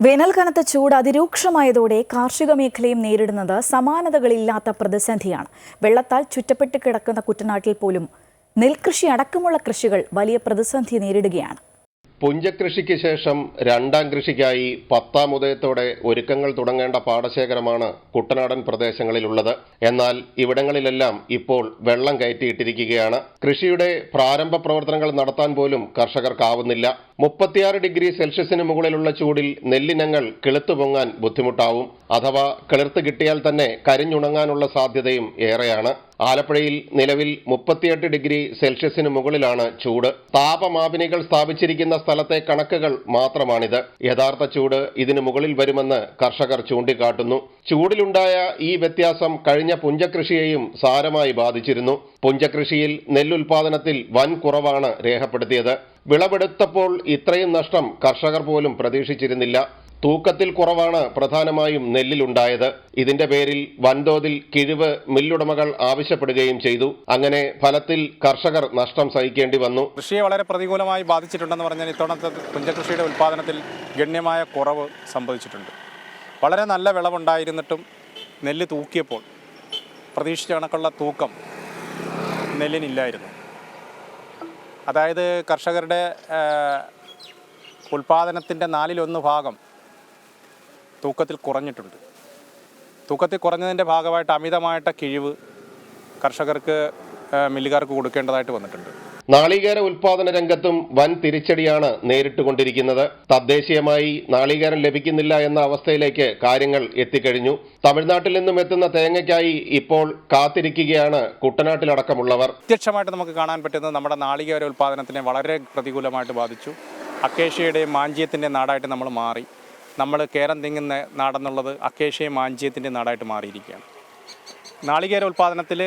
വേനൽ കനത്ത ചൂട് അതിരൂക്ഷമായതോടെ കാർഷിക മേഖലയും നേരിടുന്നത് സമാനതകളില്ലാത്ത പ്രതിസന്ധിയാണ്. വെള്ളത്താൽ ചുറ്റപ്പെട്ട് കിടക്കുന്ന കുട്ടനാട്ടിൽ പോലും നെൽകൃഷി അടക്കമുള്ള കൃഷികൾ വലിയ പ്രതിസന്ധി നേരിടുകയാണ്. പുഞ്ചകൃഷിക്ക് ശേഷം രണ്ടാം കൃഷിക്കായി പത്താം ഉദയത്തോടെ ഒരുക്കങ്ങൾ തുടങ്ങേണ്ട പാടശേഖരമാണ് കുട്ടനാടൻ പ്രദേശങ്ങളിലുള്ളത്. എന്നാൽ ഇവിടങ്ങളിലെല്ലാം ഇപ്പോൾ വെള്ളം കയറ്റിയിട്ടിരിക്കുകയാണ്. കൃഷിയുടെ പ്രാരംഭ പ്രവർത്തനങ്ങൾ നടത്താൻ പോലും കർഷകർക്കാവുന്നില്ല. മുപ്പത്തിയാറ് ഡിഗ്രി സെൽഷ്യസിന് മുകളിലുള്ള ചൂടിൽ നെല്ലിനങ്ങൾ കിളുത്തു പൊങ്ങാൻ ബുദ്ധിമുട്ടാവും. അഥവാ കിളിർത്ത് കിട്ടിയാൽ തന്നെ കരിഞ്ഞുണങ്ങാനുള്ള സാധ്യതയും ഏറെയാണ്. ആലപ്പുഴയിൽ നിലവിൽ മുപ്പത്തിയെട്ട് ഡിഗ്രി സെൽഷ്യസിന് മുകളിലാണ് ചൂട്. താപമാപിനികൾ സ്ഥാപിച്ചിരിക്കുന്ന സ്ഥലത്തെ കണക്കുകൾ മാത്രമാണിത്. യഥാർത്ഥ ചൂട് ഇതിനു മുകളിൽ വരുമെന്ന് കർഷകർ ചൂണ്ടിക്കാട്ടുന്നു. ചൂടിലുണ്ടായ ഈ വ്യത്യാസം കഴിഞ്ഞ പുഞ്ചകൃഷിയെയും സാരമായി ബാധിച്ചിരുന്നു. പുഞ്ചകൃഷിയിൽ നെല്ലുൽപാദനത്തിൽ വൻ കുറവാണ് രേഖപ്പെടുത്തിയത്. വിളവെടുത്തപ്പോൾ ഇത്രയും നഷ്ടം കർഷകർ പോലും പ്രതീക്ഷിച്ചിരുന്നില്ല. തൂക്കത്തിൽ കുറവാണ് പ്രധാനമായും നെല്ലിലുണ്ടായത്. ഇതിന്റെ പേരിൽ വൻതോതിൽ കിഴിവ് മില്ലുടമകൾ ആവശ്യപ്പെടുകയും ചെയ്തു. അങ്ങനെ ഫലത്തിൽ കർഷകർ നഷ്ടം സഹിക്കേണ്ടി വന്നു. കൃഷിയെ വളരെ പ്രതികൂലമായി ബാധിച്ചിട്ടുണ്ടെന്ന് പറഞ്ഞാൽ ഇത്തവണത്തെ പുഞ്ചകൃഷിയുടെ ഉൽപ്പാദനത്തിൽ ഗണ്യമായ കുറവ് സംഭവിച്ചിട്ടുണ്ട്. വളരെ നല്ല വിളവുണ്ടായിരുന്നിട്ടും നെല്ല് തൂക്കിയപ്പോൾ പ്രതീക്ഷിച്ച കണക്കുള്ള തൂക്കം നെല്ലിനില്ലായിരുന്നു. അതായത് കർഷകരുടെ ഉൽപ്പാദനത്തിന്റെ നാലിലൊന്ന് ഭാഗം തൂക്കത്തിൽ കുറഞ്ഞിട്ടുണ്ട്. തൂക്കത്തിൽ കുറഞ്ഞതിന്റെ ഭാഗമായിട്ട് അമിതമായിട്ട് കിഴിവ് കർഷകർക്ക് മില്ലുകാർക്ക് കൊടുക്കേണ്ടതായിട്ട് വന്നിട്ടുണ്ട്. നാളികേര ഉൽപാദന രംഗത്തും വൻ തിരിച്ചടിയാണ് നേരിട്ടുകൊണ്ടിരിക്കുന്നത്. തദ്ദേശീയമായി നാളികേരം ലഭിക്കുന്നില്ല എന്ന അവസ്ഥയിലേക്ക് കാര്യങ്ങൾ എത്തിക്കഴിഞ്ഞു. തമിഴ്നാട്ടിൽ നിന്നും എത്തുന്ന തേങ്ങയ്ക്കായി ഇപ്പോൾ കാത്തിരിക്കുകയാണ് കുട്ടനാട്ടിലടക്കമുള്ളവർ. പ്രത്യക്ഷമായിട്ട് നമുക്ക് കാണാൻ പറ്റുന്നത് നമ്മുടെ നാളികേര ഉൽപാദനത്തിനെ വളരെ പ്രതികൂലമായിട്ട് ബാധിച്ചു. അക്കേഷ്യയുടെയും മാഞ്ചിയത്തിന്റെ നാടായിട്ട് നമ്മൾ മാറി. നമ്മൾ കേരം തിങ്ങുന്ന നാടെന്നുള്ളത് അക്കേഷ്യയും മാഞ്ചിയത്തിന്റെ നാടായിട്ട് മാറിയിരിക്കുകയാണ്. നാളികേര ഉൽപ്പാദനത്തിൽ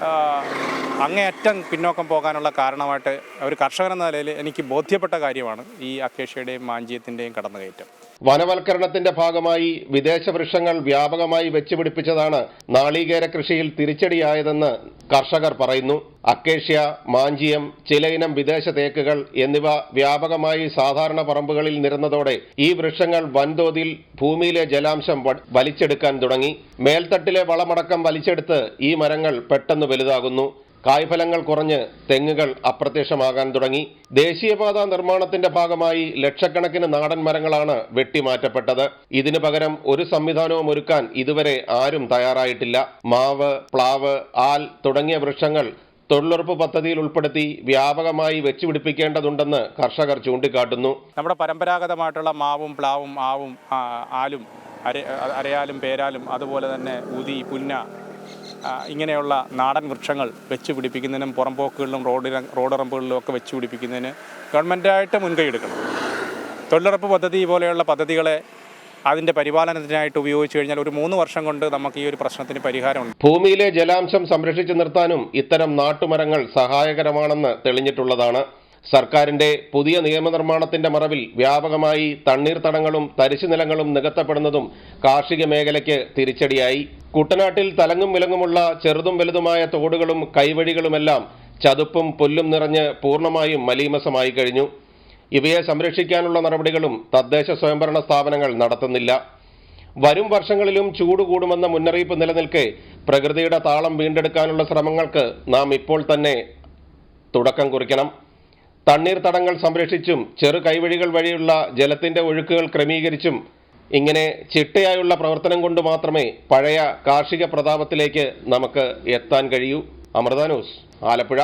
അങ്ങേയറ്റം പിന്നോക്കം പോകാനുള്ള കാരണമായിട്ട് ഒരു കർഷകൻ എന്ന നിലയിൽ എനിക്ക് ബോധ്യപ്പെട്ട കാര്യമാണ് ഈ അക്കേഷ്യയുടെയും മാഞ്ചിയത്തിന്റെയും കടന്നുകയറ്റം. വനവൽക്കരണത്തിന്റെ ഭാഗമായി വിദേശ വൃക്ഷങ്ങൾ വ്യാപകമായി വെച്ചുപിടിപ്പിച്ചതാണ് നാളികേര കൃഷിയിൽ തിരിച്ചടിയായതെന്ന് കർഷകർ പറയുന്നു. അക്കേഷ്യ മാഞ്ചിയം ചിലയിനം വിദേശ തേക്കുകൾ എന്നിവ വ്യാപകമായി സാധാരണ പറമ്പുകളിൽ നിരന്നതോടെ ഈ വൃക്ഷങ്ങൾ വൻതോതിൽ ഭൂമിയിലെ ജലാംശം വലിച്ചെടുക്കാൻ തുടങ്ങി. മേൽത്തട്ടിലെ വളമടക്കം വലിച്ചെടുത്ത് ഈ മരങ്ങൾ പെട്ടെന്ന് വലുതാകുന്നു. കായ്ഫലങ്ങൾ കുറഞ്ഞ് തെങ്ങുകൾ അപ്രത്യക്ഷമാകാൻ തുടങ്ങി. ദേശീയപാത നിർമ്മാണത്തിന്റെ ഭാഗമായി ലക്ഷക്കണക്കിന് നാടൻ മരങ്ങളാണ് വെട്ടിമാറ്റപ്പെട്ടത്. ഇതിനു പകരം ഒരു സംവിധാനവും ഒരുക്കാൻ ഇതുവരെ ആരും തയ്യാറായിട്ടില്ല. മാവ് പ്ലാവ് ആൽ തുടങ്ങിയ വൃക്ഷങ്ങൾ തൊഴിലുറപ്പ് പദ്ധതിയിൽ ഉൾപ്പെടുത്തി വ്യാപകമായി വെച്ചുപിടിപ്പിക്കേണ്ടതുണ്ടെന്ന് കർഷകർ ചൂണ്ടിക്കാട്ടുന്നു. നമ്മുടെ പരമ്പരാഗതമായിട്ടുള്ള മാവും പ്ലാവും ആവും ആലും അര അരയാലും പേരാലും അതുപോലെ തന്നെ ഉതി പുന്ന ഇങ്ങനെയുള്ള നാടൻ വൃക്ഷങ്ങൾ വെച്ച് പിടിപ്പിക്കുന്നതിനും പുറംപോക്കുകളിലും റോഡ് റോഡറമ്പുകളിലും ഒക്കെ വെച്ച് പിടിപ്പിക്കുന്നതിന് ഗവൺമെന്റായിട്ട് മുൻകൈ എടുക്കണം. തൊഴിലുറപ്പ് പദ്ധതി പോലെയുള്ള പദ്ധതികളെ അതിന്റെ പരിപാലനത്തിനായിട്ട് ഉപയോഗിച്ചു കഴിഞ്ഞാൽ ഒരു മൂന്ന് വർഷം കൊണ്ട് നമുക്ക് ഈ ഒരു പ്രശ്നത്തിന് പരിഹാരമുണ്ട്. ഭൂമിയിലെ ജലാംശം സംരക്ഷിച്ചു നിർത്താനും ഇത്തരം നാട്ടുമരങ്ങൾ സഹായകരമാണെന്ന് തെളിഞ്ഞിട്ടുള്ളതാണ് സർക്കാരിന്റെ പുതിയ നിയമനിർമ്മാണത്തിന്റെ മറവിൽ വ്യാപകമായി തണ്ണീർത്തടങ്ങളും തരിശുനിലങ്ങളും നികത്തപ്പെടുന്നതും കാർഷിക മേഖലയ്ക്ക് തിരിച്ചടിയായി. കുട്ടനാട്ടിൽ തലങ്ങും വിലങ്ങുമുള്ള ചെറുതും വലുതുമായ തോടുകളും കൈവഴികളുമെല്ലാം ചതുപ്പും പുല്ലും നിറഞ്ഞ് പൂർണമായും മലീമസമായി കഴിഞ്ഞു. ഇവയെ സംരക്ഷിക്കാനുള്ള നടപടികളും തദ്ദേശ സ്വയംഭരണ സ്ഥാപനങ്ങൾ നടത്തുന്നില്ല. വരും വർഷങ്ങളിലും ചൂട് കൂടുമെന്ന മുന്നറിയിപ്പ് നിലനിൽക്കെ പ്രകൃതിയുടെ താളം വീണ്ടെടുക്കാനുള്ള ശ്രമങ്ങൾക്ക് നാം ഇപ്പോൾ തന്നെ തുടക്കം കുറിക്കണം. തണ്ണീർത്തടങ്ങൾ സംരക്ഷിച്ചും ചെറു കൈവഴികൾ വഴിയുള്ള ജലത്തിന്റെ ഒഴുക്കുകൾ ക്രമീകരിച്ചും ഇങ്ങനെ ചിട്ടയായുള്ള പ്രവർത്തനം കൊണ്ട് മാത്രമേ പഴയ കാർഷിക പ്രതാപത്തിലേക്ക് നമുക്ക് എത്താൻ കഴിയൂ. അമൃത ന്യൂസ് ആലപ്പുഴ.